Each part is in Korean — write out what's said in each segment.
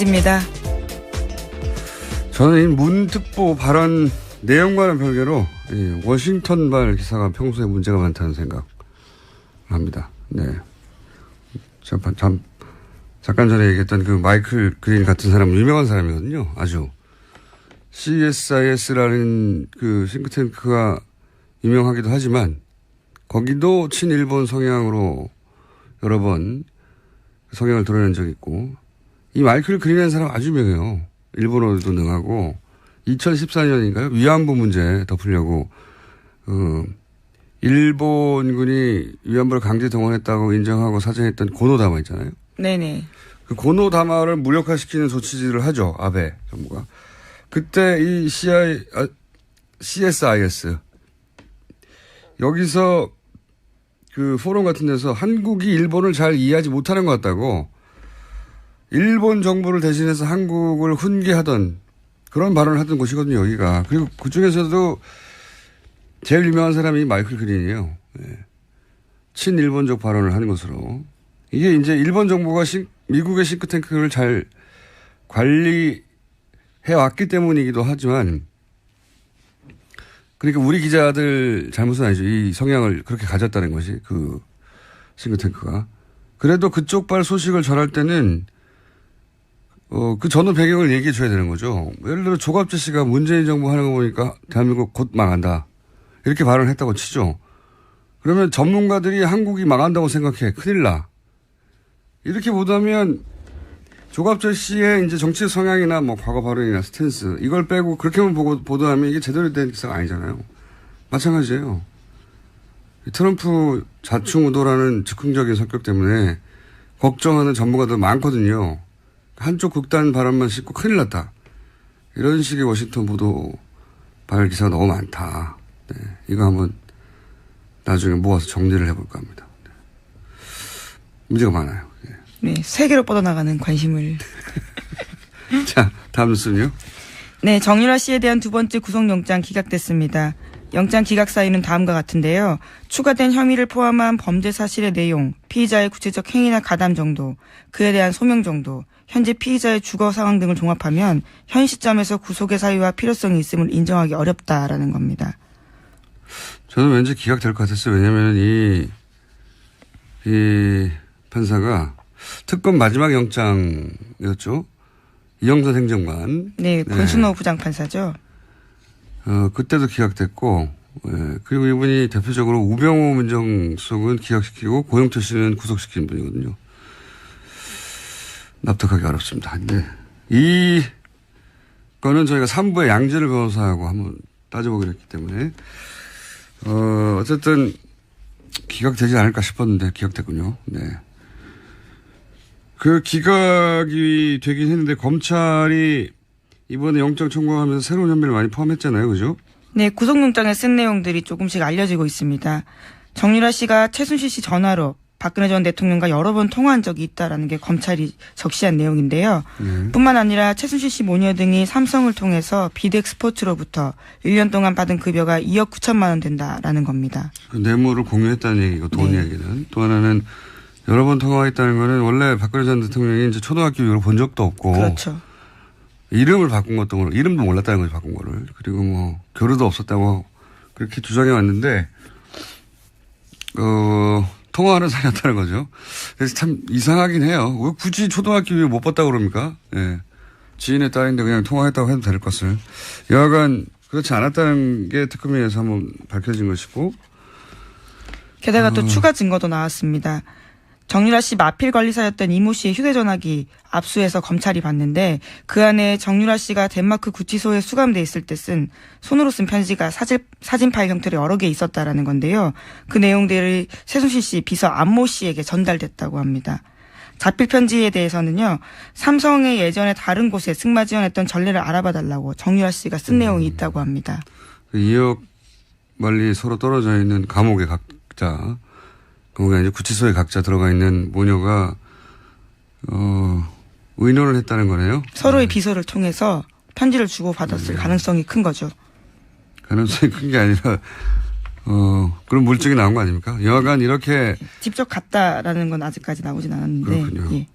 입니다. 저는 이 문특보 발언 내용과는 별개로 이 워싱턴발 기사가 평소에 문제가 많다는 생각 합니다. 네. 잠깐, 잠, 잠깐 전에 얘기했던 그 마이클 그린 같은 사람 유명한 사람이거든요. 아주. CSIS라는 그 싱크탱크가 유명하기도 하지만 거기도 친일본 성향으로 여러 번 성향을 드러낸 적이 있고 이 마이클 그린이라는 사람 아주 유명해요. 일본어도 능하고 2014년인가요? 위안부 문제 덮으려고 어, 일본군이 위안부를 강제 동원했다고 인정하고 사정했던 고노다마 있잖아요. 네네. 그 고노다마를 무력화시키는 조치들을 하죠. 아베 정부가. 그때 이 CI, 아, CSIS 여기서 그 포럼 같은 데서 한국이 일본을 잘 이해하지 못하는 것 같다고 일본 정부를 대신해서 한국을 훈계하던 그런 발언을 하던 곳이거든요, 여기가. 그리고 그 중에서도 제일 유명한 사람이 마이클 그린이에요. 예. 친일본적 발언을 하는 것으로. 이게 이제 일본 정부가 싱, 미국의 싱크탱크를 잘 관리해 왔기 때문이기도 하지만 그러니까 우리 기자들 잘못은 아니죠. 이 성향을 그렇게 가졌다는 것이 그 싱크탱크가. 그래도 그쪽 발 소식을 전할 때는 어, 그 전후 배경을 얘기해 줘야 되는 거죠. 예를 들어 조갑재 씨가 문재인 정부 하는 거 보니까 대한민국 곧 망한다. 이렇게 발언을 했다고 치죠. 그러면 전문가들이 한국이 망한다고 생각해. 큰일 나. 이렇게 보다면 조갑재 씨의 이제 정치 성향이나 뭐 과거 발언이나 스탠스 이걸 빼고 그렇게만 보고 보도하면 이게 제대로 된 기사가 아니잖아요. 마찬가지예요. 트럼프 자충우도라는 즉흥적인 성격 때문에 걱정하는 전문가들 많거든요. 한쪽 극단 발언만 싣고 큰일 났다. 이런 식의 워싱턴 보도 발 기사가 너무 많다. 네, 이거 한번 나중에 모아서 정리를 해볼까 합니다. 네. 문제가 많아요. 네. 네. 세계로 뻗어나가는 관심을. 자, 다음 뉴스는요? 네. 정유라 씨에 대한 두 번째 구속영장 기각됐습니다. 영장 기각 사유는 다음과 같은데요. 추가된 혐의를 포함한 범죄 사실의 내용, 피의자의 구체적 행위나 가담 정도, 그에 대한 소명 정도, 현재 피의자의 주거 상황 등을 종합하면 현 시점에서 구속의 사유와 필요성이 있음을 인정하기 어렵다라는 겁니다. 저는 왠지 기각될 것 같았어요. 왜냐하면 이, 이 판사가 특검 마지막 영장이었죠. 이영선 행정관. 네, 권순호 네. 부장판사죠. 어, 그때도 기각됐고, 예, 그리고 이분이 대표적으로 우병우 민정수석은 기각시키고 고영태 씨는 구속시킨 분이거든요. 납득하기 어렵습니다. 근데 이 거는 저희가 3부의 양재를 변호사하고 한번 따져보기로 했기 때문에 어, 어쨌든 기각되지 않을까 싶었는데 기각됐군요. 네. 그 기각이 되긴 했는데 검찰이 이번에 영장 청구하면서 새로운 혐의를 많이 포함했잖아요. 그죠? 네, 구속영장에 쓴 내용들이 조금씩 알려지고 있습니다. 정유라 씨가 최순실 씨 전화로 박근혜 전 대통령과 여러 번 통화한 적이 있다라는 게 검찰이 적시한 내용인데요. 네. 뿐만 아니라 최순실 씨 모녀 등이 삼성을 통해서 비덱 스포츠로부터 1년 동안 받은 급여가 2억 9천만 원 된다라는 겁니다. 그 뇌물을 공유했다는 얘기고 돈 네. 얘기는 또 하나는 여러 번 통화했다는 거는 원래 박근혜 전 대통령이 이제 초등학교 이후로 본 적도 없고 그렇죠. 이름을 바꾼 것도 모르고 이름도 몰랐다는 거죠 바꾼 거를 그리고 뭐 교류도 없었다고 그렇게 주장해 왔는데 어 통화하는 사이였다는 거죠. 그래서 참 이상하긴 해요. 왜 굳이 초등학교 못 봤다고 그럽니까? 예. 지인의 딸인데 그냥 통화했다고 해도 될 것을. 여하간 그렇지 않았다는 게 특검에서 한번 밝혀진 것이고. 게다가 어. 또 추가 증거도 나왔습니다. 정유라 씨 마필 관리사였던 이모 씨의 휴대전화기 압수해서 검찰이 봤는데 그 안에 정유라 씨가 덴마크 구치소에 수감돼 있을 때 쓴 손으로 쓴 편지가 사진, 사진 파일 형태로 여러 개 있었다라는 건데요. 그 내용들이 최순실 씨 비서 안모 씨에게 전달됐다고 합니다. 자필 편지에 대해서는요. 삼성의 예전에 다른 곳에 승마 지원했던 전례를 알아봐 달라고 정유라 씨가 쓴 음. 내용이 있다고 합니다. 2억 그 멀리 서로 떨어져 있는 감옥의 각자 거기가 이제 구치소에 각자 들어가 있는 모녀가 어 의논을 했다는 거네요. 서로의 네. 비서를 통해서 편지를 주고 받았을 네. 가능성이 큰 거죠. 가능성이 큰 게 아니라 어 그런 물증이 나온 거 아닙니까? 여하간 이렇게 직접 갔다라는 건 아직까지 나오진 않았는데. 그렇군요. 예.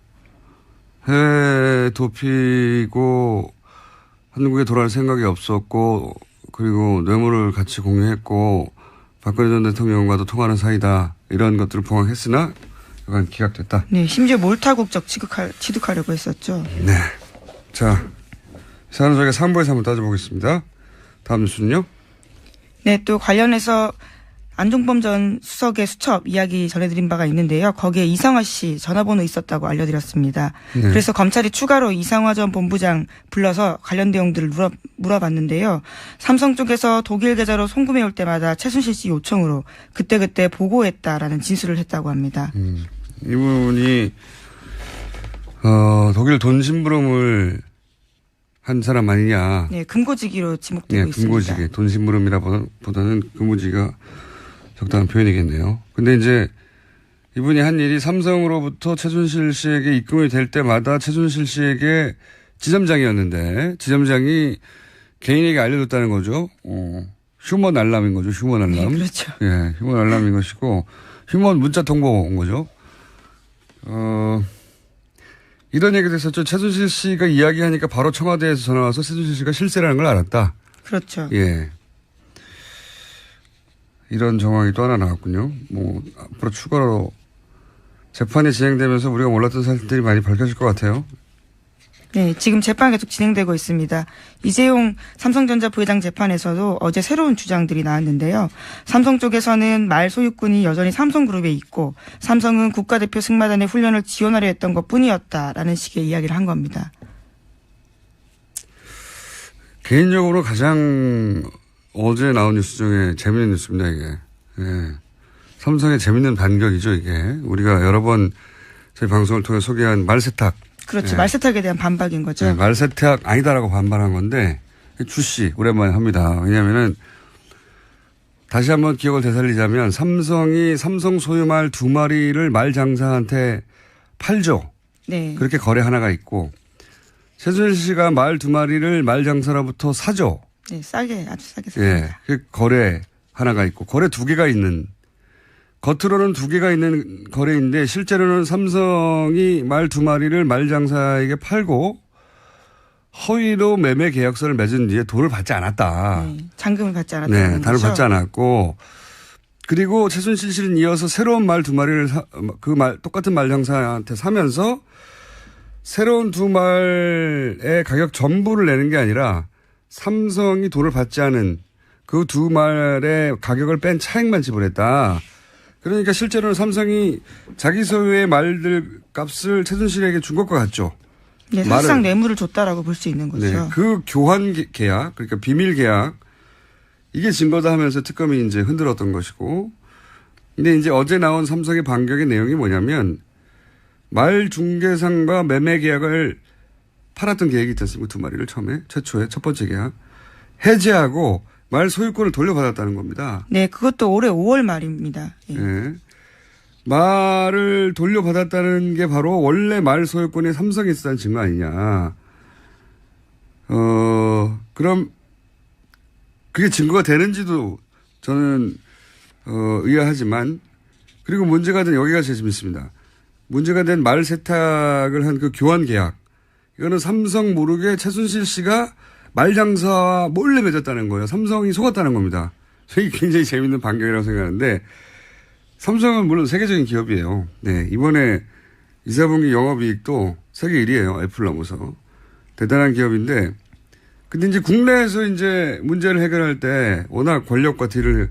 해외 도피고 한국에 돌아올 생각이 없었고 그리고 뇌물을 같이 공유했고 박근혜 전 대통령과도 통하는 사이다 이런 것들을 봉합했으나 약간 기각됐다. 네, 심지어 몰타국적 취급할, 취득하려고 했었죠. 네. 자, 이 사안은 저희가 3부에서 한번 따져보겠습니다. 다음 뉴스는요? 네, 또 관련해서 안종범 전 수석의 수첩 이야기 전해드린 바가 있는데요. 거기에 이상화 씨 전화번호 있었다고 알려드렸습니다. 네. 그래서 검찰이 추가로 이상화 전 본부장 불러서 관련 내용들을 물어, 물어 봤는데요. 삼성 쪽에서 독일 계좌로 송금해 올 때마다 최순실 씨 요청으로 그때그때 보고했다라는 진술을 했다고 합니다. 음, 이분이 어, 독일 돈 심부름을 한 사람 아니냐. 네, 금고지기로 지목되고 예, 있습니다. 금고지기, 돈 심부름이라보다는 금고지기가 적당한 표현이겠네요. 근데 이제 이분이 한 일이 삼성으로부터 최순실 씨에게 입금이 될 때마다 최순실 씨에게 지점장이었는데 지점장이 개인에게 알려줬다는 거죠. 어, 휴먼 알람인 거죠. 휴먼 알람. 네, 그렇죠. 예, 휴먼 알람인 것이고 휴먼 문자 통보 온 거죠. 어, 이런 얘기도 있었죠. 최순실 씨가 이야기하니까 바로 청와대에서 전화 와서 최순실 씨가 실세라는 걸 알았다. 그렇죠. 예. 이런 정황이 또 하나 나왔군요. 뭐, 앞으로 추가로 재판이 진행되면서 우리가 몰랐던 사실들이 많이 밝혀질 것 같아요. 네, 지금 재판 계속 진행되고 있습니다. 이재용 삼성전자 부회장 재판에서도 어제 새로운 주장들이 나왔는데요. 삼성 쪽에서는 말 소유권이 여전히 삼성그룹에 있고 삼성은 국가대표 승마단의 훈련을 지원하려 했던 것 뿐이었다라는 식의 이야기를 한 겁니다. 개인적으로 가장 어제 나온 뉴스 중에 재밌는 뉴스입니다, 이게. 예. 삼성의 재밌는 반격이죠, 이게. 우리가 여러 번 저희 방송을 통해 소개한 말세탁. 그렇죠. 네. 말세탁에 대한 반박인 거죠. 네, 말세탁 아니다라고 반발한 건데 주씨 오랜만에 합니다. 왜냐하면은 다시 한번 기억을 되살리자면 삼성이 삼성 소유 말 두 마리를 말 장사한테 팔죠. 네. 그렇게 거래 하나가 있고 최순실 씨가 말 두 마리를 말 장사로부터 사죠. 네, 싸게 아주 싸게 예. 그 거래 하나가 있고 거래 두 개가 있는 겉으로는 두 개가 있는 거래인데 실제로는 삼성이 말 두 마리를 말 장사에게 팔고 허위로 매매 계약서를 맺은 뒤에 돈을 받지 않았다. 네, 잔금을 받지 않았다는 네, 거죠. 단을 받지 않았고 그리고 최순실 씨는 이어서 새로운 말 두 마리를 그 말 똑같은 말 장사한테 사면서 새로운 두 말의 가격 전부를 내는 게 아니라 삼성이 돈을 받지 않은 그 두 말의 가격을 뺀 차액만 지불했다. 그러니까 실제로는 삼성이 자기 소유의 말들 값을 최순실에게 준 것과 같죠. 네, 사실상 뇌물을 줬다라고 볼 수 있는 거죠. 네, 그 교환 계- 계약, 그러니까 비밀 계약, 이게 증거다 하면서 특검이 이제 흔들었던 것이고, 근데 이제 어제 나온 삼성의 반격의 내용이 뭐냐면, 말 중개상과 매매 계약을 팔았던 계획이 있지 않습니까? 두 마리를 처음에, 최초에, 첫 번째 계약. 해제하고 말 소유권을 돌려받았다는 겁니다. 네, 그것도 올해 5월 말입니다. 예. 예. 말을 돌려받았다는 게 바로 원래 말 소유권이 삼성에 있었다는 증거 아니냐. 어, 그럼 그게 증거가 되는지도 저는 어, 의아하지만 그리고 문제가 된 여기가 제일 재밌습니다. 문제가 된 말 세탁을 한 그 교환 계약. 이거는 삼성 모르게 최순실 씨가 말장사와 몰래 맺었다는 거예요. 삼성이 속았다는 겁니다. 저희 굉장히 재밌는 반경이라고 생각하는데 삼성은 물론 세계적인 기업이에요. 네, 이번에 이사분기 영업이익도 세계 1위예요. 애플 넘어서. 대단한 기업인데, 근데 이제 국내에서 이제 문제를 해결할 때 워낙 권력과 딜을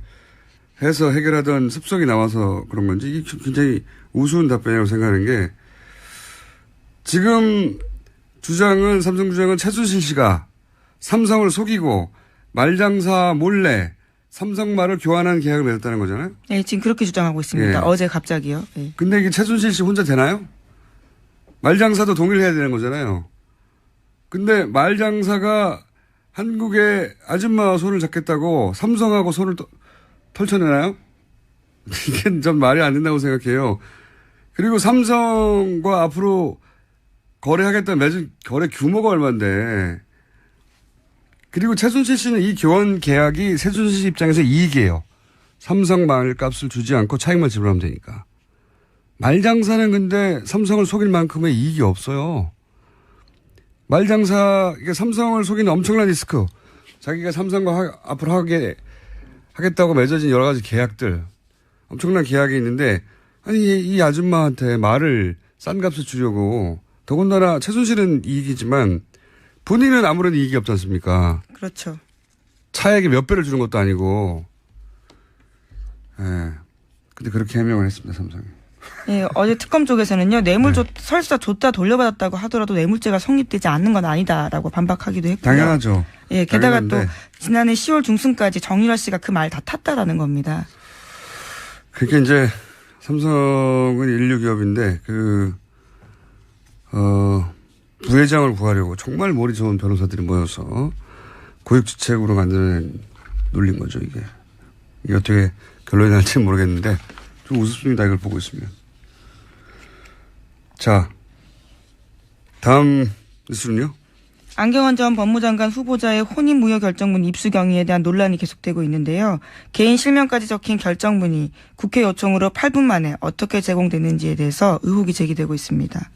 해서 해결하던 습성이 나와서 그런 건지 이게 굉장히 우스운 답변이라고 생각하는 게 지금 주장은 삼성 주장은 최순실 씨가 삼성을 속이고 말장사 몰래 삼성 말을 교환한 계약을 맺었다는 거잖아요. 네, 지금 그렇게 주장하고 있습니다. 예. 어제 갑자기요. 예. 근데 이게 최순실 씨 혼자 되나요? 말장사도 동일해야 되는 거잖아요. 근데 말장사가 한국의 아줌마와 손을 잡겠다고 삼성하고 손을 또- 펼쳐내나요? 이게 좀 말이 안 된다고 생각해요. 그리고 삼성과 앞으로 거래하겠다는 맺은 거래 규모가 얼마인데. 그리고 최순실 씨는 이 교환 계약이 최순실 씨 입장에서 이익이에요. 삼성 말값을 주지 않고 차익만 지불하면 되니까. 말장사는 근데 삼성을 속일 만큼의 이익이 없어요. 말장사, 이게 삼성을 속이는 엄청난 리스크. 자기가 삼성과 하- 앞으로 하게, 하겠다고 맺어진 여러 가지 계약들. 엄청난 계약이 있는데, 아니, 이, 이 아줌마한테 말을 싼 값을 주려고, 더군다나 최순실은 이익이지만, 본인은 아무런 이익이 없지 않습니까? 그렇죠. 차액의 몇 배를 주는 것도 아니고, 예. 근데 그렇게 해명을 했습니다, 삼성이. 예, 어제 특검 쪽에서는요, 뇌물 줬, 설사 줬다 돌려받았다고 하더라도 뇌물죄가 성립되지 않는 건 아니다라고 반박하기도 했고요. 당연하죠. 예, 게다가 또 당연한데. 지난해 10월 중순까지 정유라 씨가 그 말 다 탔다라는 겁니다. 그게 이제 삼성은 인류 기업인데 그 어, 부회장을 구하려고 정말 머리 좋은 변호사들이 모여서 고육지책으로 만드는 놀린 거죠 이게 이게 어떻게 결론이 날지 모르겠는데 좀 우습습니다 이걸 보고 있으면 자 다음 뉴스는요 안경원 전 법무장관 후보자의 혼인 무효 결정문 입수 경위에 대한 논란이 계속되고 있는데요. 개인 실명까지 적힌 결정문이 국회 요청으로 8분 만에 어떻게 제공됐는지에 대해서 의혹이 제기되고 있습니다.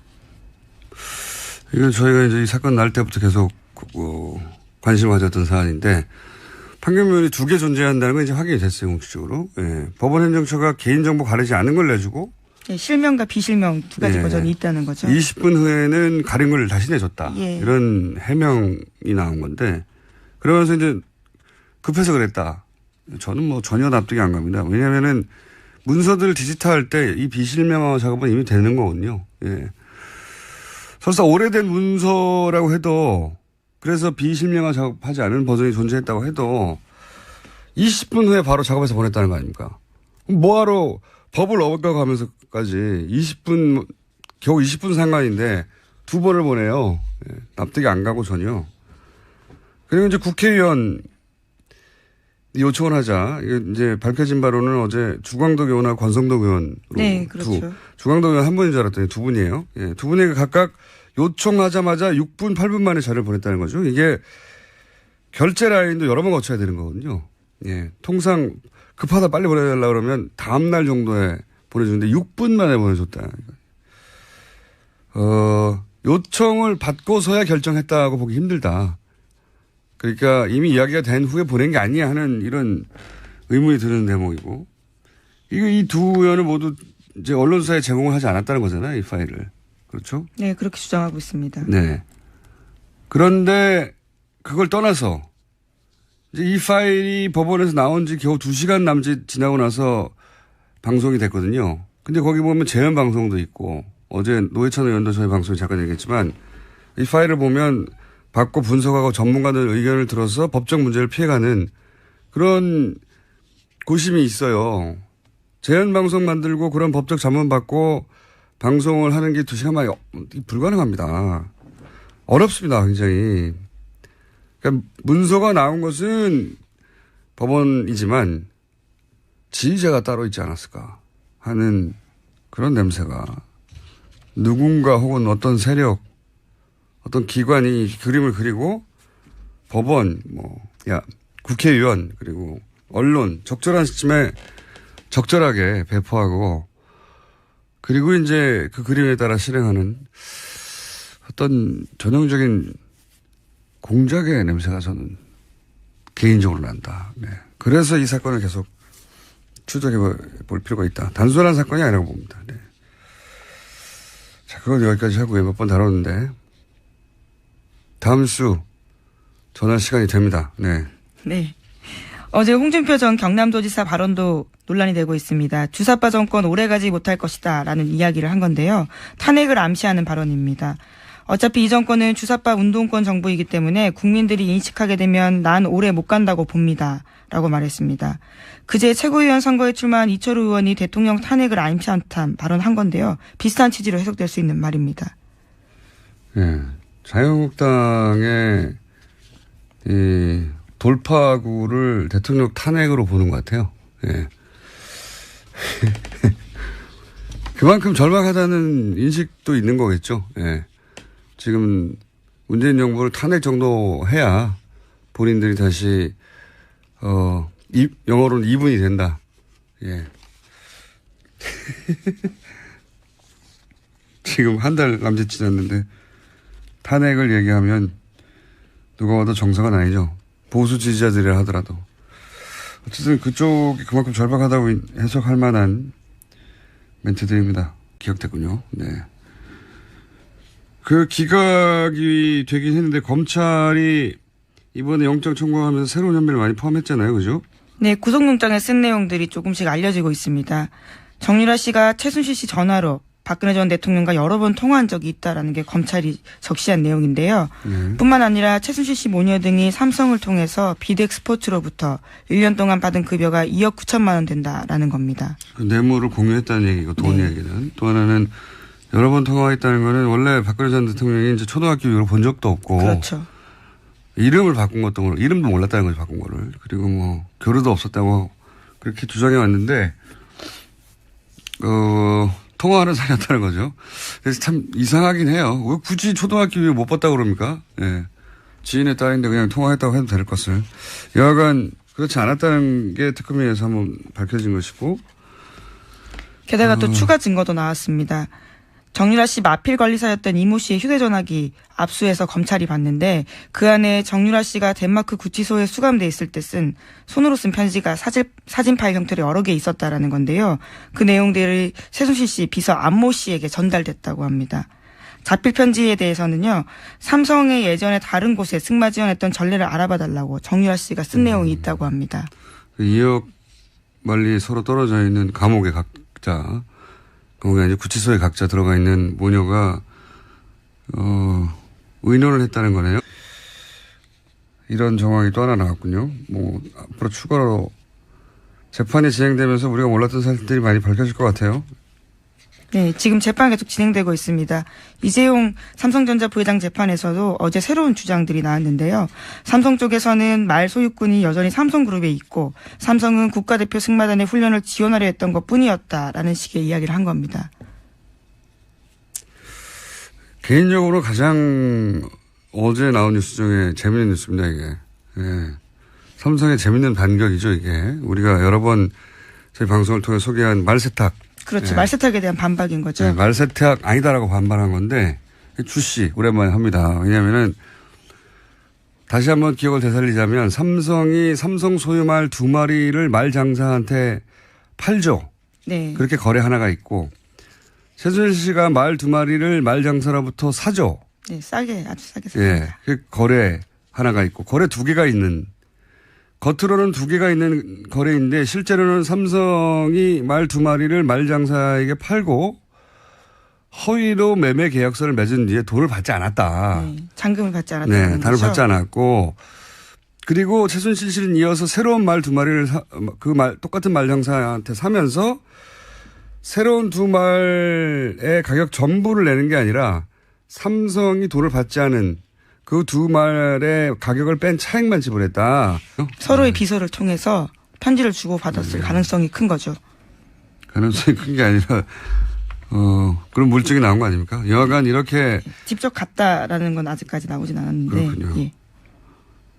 이건 저희가 이제 이 사건 날 때부터 계속 어, 관심을 가졌던 사안인데 판결문이 두 개 존재한다는 건 이제 확인이 됐어요 공식적으로. 예. 법원 행정처가 개인정보 가리지 않은 걸 내주고 예, 실명과 비실명 두 가지 예. 버전이 있다는 거죠. 20분 후에는 가린 걸 다시 내줬다. 예. 이런 해명이 나온 건데 그러면서 이제 급해서 그랬다. 저는 뭐 전혀 납득이 안 갑니다. 왜냐면은 문서들 디지털할 때 이 비실명화 작업은 이미 되는 거거든요. 예. 설사 오래된 문서라고 해도 그래서 비실명화 작업하지 않은 버전이 존재했다고 해도 20분 후에 바로 작업해서 보냈다는 거 아닙니까? 뭐하러 법을 어긋가고 하면서까지 20분, 겨우 20분 상관인데 두 번을 보내요. 예, 납득이 안 가고 전혀. 그리고 이제 국회의원 요청을 하자. 이제 밝혀진 바로는 어제 주광덕 의원하고 권성덕 의원으로 네, 두, 그렇죠. 주광덕 의원 한 분인 줄 알았더니 두 분이에요. 예, 두 분이 각각 요청하자마자 6분, 8분 만에 자료를 보냈다는 거죠. 이게 결제 라인도 여러 번 거쳐야 되는 거거든요. 예, 통상 급하다 빨리 보내달라 그러면 다음날 정도에 보내주는데 6분 만에 보내줬다. 어, 요청을 받고서야 결정했다고 보기 힘들다. 그러니까 이미 이야기가 된 후에 보낸 게 아니야 하는 이런 의문이 드는 대목이고. 이거 이두 의원을 모두 이제 언론사에 제공을 하지 않았다는 거잖아요, 이 파일을. 그렇죠? 네, 그렇게 주장하고 있습니다. 네. 그런데 그걸 떠나서 이제 이 파일이 법원에서 나온 지 겨우 두 시간 남짓 지나고 나서 방송이 됐거든요. 근데 거기 보면 재연 방송도 있고 어제 노회찬 의원도 저희 방송에 잠깐 얘기했지만 이 파일을 보면 받고 분석하고 전문가들 의견을 들어서 법적 문제를 피해가는 그런 고심이 있어요. 재연 방송 만들고 그런 법적 자문 받고 방송을 하는 게 두 시간 만에 불가능합니다. 어렵습니다, 굉장히. 그러니까 문서가 나온 것은 법원이지만 지휘자가 따로 있지 않았을까 하는 그런 냄새가 누군가 혹은 어떤 세력, 어떤 기관이 그림을 그리고 법원, 뭐, 야, 국회의원, 그리고 언론, 적절한 시점에 적절하게 배포하고 그리고 이제 그 그림에 따라 실행하는 어떤 전형적인 공작의 냄새가 저는 개인적으로 난다. 네. 그래서 이 사건을 계속 추적해 볼 필요가 있다. 단순한 사건이 아니라고 봅니다. 네. 자, 그건 여기까지 하고요. 몇번 다뤘는데. 다음 수 전할 시간이 됩니다. 네. 네. 어제 홍준표 전 경남도지사 발언도 논란이 되고 있습니다. 주사파 정권 오래가지 못할 것이다 라는 이야기를 한 건데요. 탄핵을 암시하는 발언입니다. 어차피 이 정권은 주사파 운동권 정부이기 때문에 국민들이 인식하게 되면 난 오래 못 간다고 봅니다. 라고 말했습니다. 그제 최고위원 선거에 출마한 이철우 의원이 대통령 탄핵을 암시한 발언한 건데요. 비슷한 취지로 해석될 수 있는 말입니다. 예. 자유한국당의 이 돌파구를 대통령 탄핵으로 보는 것 같아요. 예. 그만큼 절박하다는 인식도 있는 거겠죠. 예. 지금 문재인 정부를 탄핵 정도 해야 본인들이 다시 어, 이, 영어로는 이분이 된다. 예. 지금 한 달 남짓 지났는데 탄핵을 얘기하면 누가 봐도 정상은 아니죠. 보수 지지자들이라 하더라도. 어쨌든 그쪽이 그만큼 절박하다고 해석할 만한 멘트들입니다. 기억됐군요. 네. 그 기각이 되긴 했는데 검찰이 이번에 영장 청구하면서 새로운 혐의를 많이 포함했잖아요. 그죠? 네, 구속영장에 쓴 내용들이 조금씩 알려지고 있습니다. 정유라 씨가 최순실 씨 전화로 박근혜 전 대통령과 여러 번 통화한 적이 있다라는 게 검찰이 적시한 내용인데요. 네. 뿐만 아니라 최순실 씨 모녀 등이 삼성을 통해서 비덱 스포츠로부터 1년 동안 받은 급여가 2억 9천만 원 된다라는 겁니다. 그 뇌물을 공유했다는 얘기고 돈 네. 얘기는 또 하나는 여러 번 통화했다는 거는 원래 박근혜 전 대통령이 이제 초등학교 이후로 본 적도 없고 그렇죠. 이름을 바꾼 것도 모르 이름도 몰랐다는 거지 바꾼 거를 그리고 뭐 교류도 없었다고 그렇게 주장해 왔는데 어 통화하는 사이였다는 거죠. 그래서 참 이상하긴 해요. 왜 굳이 초등학교 이후에 못 봤다고 그럽니까? 예. 지인의 딸인데 그냥 통화했다고 해도 될 것을. 여하간 그렇지 않았다는 게 특검에 의해서 한번 밝혀진 것이고 게다가 또 추가 증거도 나왔습니다. 정유라 씨 마필 관리사였던 이모 씨의 휴대전화기 압수해서 검찰이 봤는데 그 안에 정유라 씨가 덴마크 구치소에 수감돼 있을 때 쓴 손으로 쓴 편지가 사진, 사진 파일 형태로 여러 개 있었다라는 건데요. 그 내용들이 최순실 씨 비서 안모 씨에게 전달됐다고 합니다. 자필 편지에 대해서는요. 삼성의 예전에 다른 곳에 승마 지원했던 전례를 알아봐 달라고 정유라 씨가 쓴 내용이 있다고 합니다. 그 2억 멀리 서로 떨어져 있는 감옥에 각자, 감옥에 이제 구치소에 각자 들어가 있는 모녀가, 어, 의논을 했다는 거네요. 이런 정황이 또 하나 나왔군요. 뭐, 앞으로 추가로 재판이 진행되면서 우리가 몰랐던 사실들이 많이 밝혀질 것 같아요. 네, 지금 재판 계속 진행되고 있습니다. 이재용 삼성전자 부회장 재판에서도 어제 새로운 주장들이 나왔는데요. 삼성 쪽에서는 말 소유권이 여전히 삼성그룹에 있고 삼성은 국가대표 승마단의 훈련을 지원하려 했던 것 뿐이었다라는 식의 이야기를 한 겁니다. 개인적으로 가장 어제 나온 뉴스 중에 재밌는 뉴스입니다, 이게. 예. 삼성의 재밌는 반격이죠, 이게. 우리가 여러 번 저희 방송을 통해 소개한 말세탁. 그렇죠. 네. 말세탁에 대한 반박인 거죠. 네, 말세탁 아니다라고 반발한 건데, 주씨, 오랜만에 합니다. 왜냐면은, 다시 한번 기억을 되살리자면, 삼성이 삼성 소유 말 두 마리를 말 장사한테 팔죠. 네. 그렇게 거래 하나가 있고, 최순실 씨가 말 두 마리를 말 장사로부터 사죠. 네, 싸게 아주 싸게 예. 샀습니다. 그 거래 하나가 있고, 거래 두 개가 있는, 겉으로는 두 개가 있는 거래인데, 실제로는 삼성이 말 두 마리를 말 장사에게 팔고, 허위로 매매 계약서를 맺은 뒤에 돈을 받지 않았다. 네, 잔금을 받지 네, 않았다는 돈을. 받지 않았고, 그리고 최순실 씨는 이어서 새로운 말 두 마리를 사, 그 말, 똑같은 말 장사한테 사면서, 새로운 두 말의 가격 전부를 내는 게 아니라, 삼성이 돈을 받지 않은 그 두 말의 가격을 뺀 차액만 지불했다. 서로의 비서를 통해서 편지를 주고 받았을 네. 가능성이 큰 거죠. 가능성이 큰 게 아니라, 어, 그런 물증이 나온 거 아닙니까? 여하간 이렇게 직접 갔다라는 건 아직까지 나오진 않았는데. 그렇군요. 예.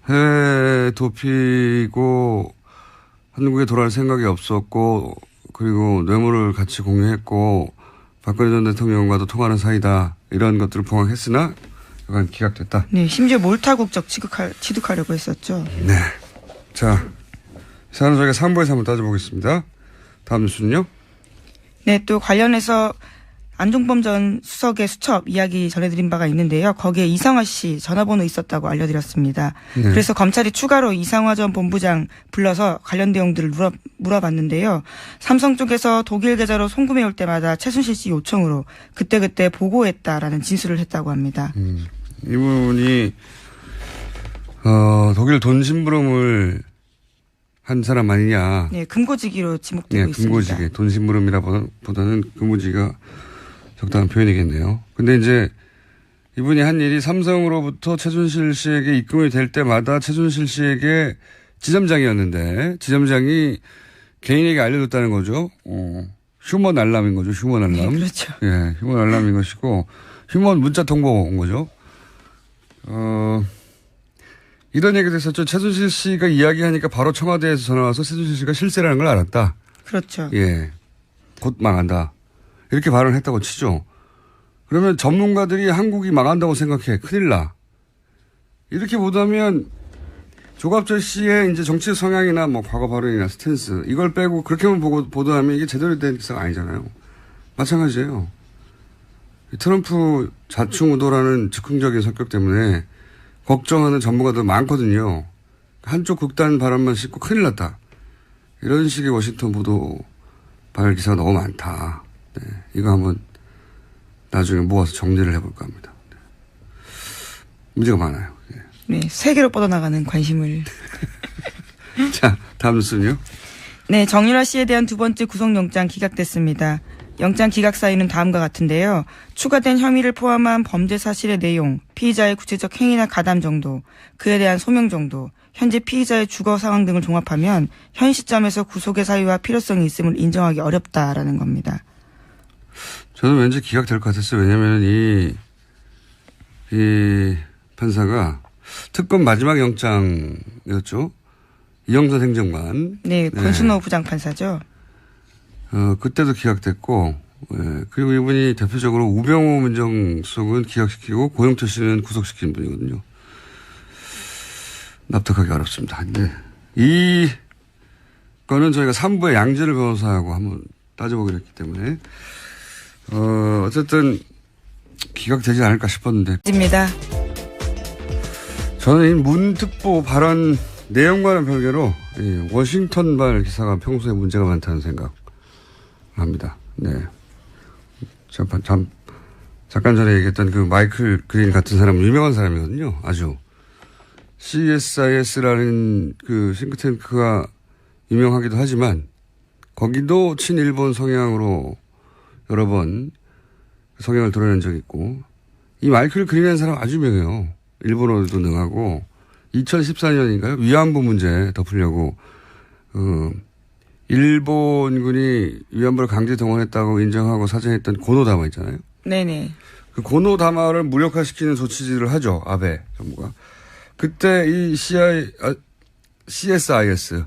해외 도피고 한국에 돌아올 생각이 없었고 그리고 뇌물을 같이 공유했고 박근혜 전 대통령과도 통하는 사이다 이런 것들을 봉합했으나 약간 기각됐다. 네, 심지어 몰타 국적 취득할, 취득하려고 했었죠. 네. 자, 이 사안은 저희가 3부에서 한번 따져보겠습니다. 다음 뉴스는요? 네, 또 관련해서 안종범 전 수석의 수첩 이야기 전해드린 바가 있는데요. 거기에 이상화 씨 전화번호 있었다고 알려드렸습니다. 네. 그래서 검찰이 추가로 이상화 전 본부장 불러서 관련 내용들을 물어, 물어 봤는데요. 삼성 쪽에서 독일 계좌로 송금해 올 때마다 최순실 씨 요청으로 그때그때 보고했다라는 진술을 했다고 합니다. 음, 이분이 어, 독일 돈 심부름을 한 사람 아니냐. 네, 금고지기로 지목되고 예, 있습니다. 금고지기, 돈 심부름이라보다는 금고지기가 적당한 표현이겠네요. 근데 이제 이분이 한 일이 삼성으로부터 최순실 씨에게 입금이 될 때마다 최순실 씨에게 지점장이었는데 지점장이 개인에게 알려줬다는 거죠. 어, 휴먼 알람인 거죠. 휴먼 네, 알람. 그렇죠. 예, 휴먼 알람인 것이고 휴먼 문자 통보 온 거죠. 어, 이런 얘기도 있었죠. 최순실 씨가 이야기하니까 바로 청와대에서 전화 와서 최순실 씨가 실세라는 걸 알았다. 그렇죠. 예. 곧 망한다. 이렇게 발언을 했다고 치죠. 그러면 전문가들이 한국이 망한다고 생각해. 큰일 나. 이렇게 보다면 조갑재 씨의 이제 정치 성향이나 뭐 과거 발언이나 스탠스 이걸 빼고 그렇게만 보고 보도하면 이게 제대로 된 기사가 아니잖아요. 마찬가지예요. 이 트럼프 자충 우도라는 즉흥적인 성격 때문에 걱정하는 전문가들 많거든요. 한쪽 극단 발언만 싣고 큰일 났다. 이런 식의 워싱턴 보도 발 기사가 너무 많다. 네, 이거 한번 나중에 모아서 정리를 해볼까 합니다. 네. 문제가 많아요. 예. 네, 세계로 뻗어나가는 관심을. 자, 다음 뉴스는요. 네, 정유라 씨에 대한 두 번째 구속영장 기각됐습니다. 영장 기각 사유는 다음과 같은데요. 추가된 혐의를 포함한 범죄 사실의 내용, 피의자의 구체적 행위나 가담 정도, 그에 대한 소명 정도, 현재 피의자의 주거 상황 등을 종합하면 현 시점에서 구속의 사유와 필요성이 있음을 인정하기 어렵다라는 겁니다. 저는 왠지 기각될 것 같았어요. 왜냐면 이, 이 판사가 특검 마지막 영장이었죠. 이영선 행정관. 네, 네. 권순호 부장판사죠. 어, 그때도 기각됐고, 예, 그리고 이분이 대표적으로 우병우 민정수석은 기각시키고 고영철 씨는 구속시킨 분이거든요. 납득하기 어렵습니다. 근데 이 거는 저희가 3부의 양재를 변호사하고 한번 따져보기로 했기 때문에, 어, 어쨌든 기각되지 않을까 싶었는데, 입니다. 저는 이 문특보 발언 내용과는 별개로 이 워싱턴발 기사가 평소에 문제가 많다는 생각 합니다. 네. 잠깐, 잠, 잠깐 전에 얘기했던 그 마이클 그린 같은 사람은 유명한 사람이거든요. 아주. CSIS라는 그 싱크탱크가 유명하기도 하지만 거기도 친일본 성향으로 여러 번 성향을 드러낸 적이 있고 이 마이클 그린이라는 사람 아주 유명해요. 일본어도 능하고 2014년인가요? 위안부 문제 덮으려고 그 일본군이 위안부를 강제 동원했다고 인정하고 사정했던 고노다마 있잖아요. 네네. 그 고노다마를 무력화시키는 조치들을 하죠. 아베 정부가. 그때 이 CI, 아, CSIS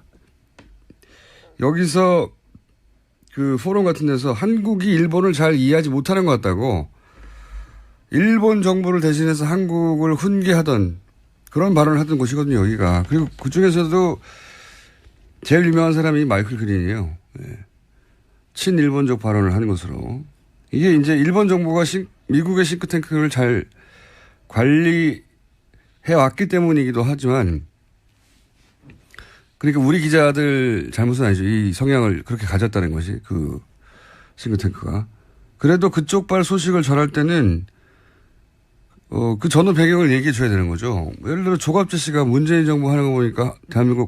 여기서 그 포럼 같은 데서 한국이 일본을 잘 이해하지 못하는 것 같다고 일본 정부를 대신해서 한국을 훈계하던 그런 발언을 하던 곳이거든요, 여기가. 그리고 그 중에서도 제일 유명한 사람이 마이클 그린이에요. 예. 친일본적 발언을 하는 것으로. 이게 이제 일본 정부가 싱- 미국의 싱크탱크를 잘 관리해 왔기 때문이기도 하지만 그러니까 우리 기자들 잘못은 아니죠. 이 성향을 그렇게 가졌다는 것이 그 싱크탱크가. 그래도 그쪽 발 소식을 전할 때는 어, 그 전후 배경을 얘기해 줘야 되는 거죠. 예를 들어 조갑재 씨가 문재인 정부 하는 거 보니까 대한민국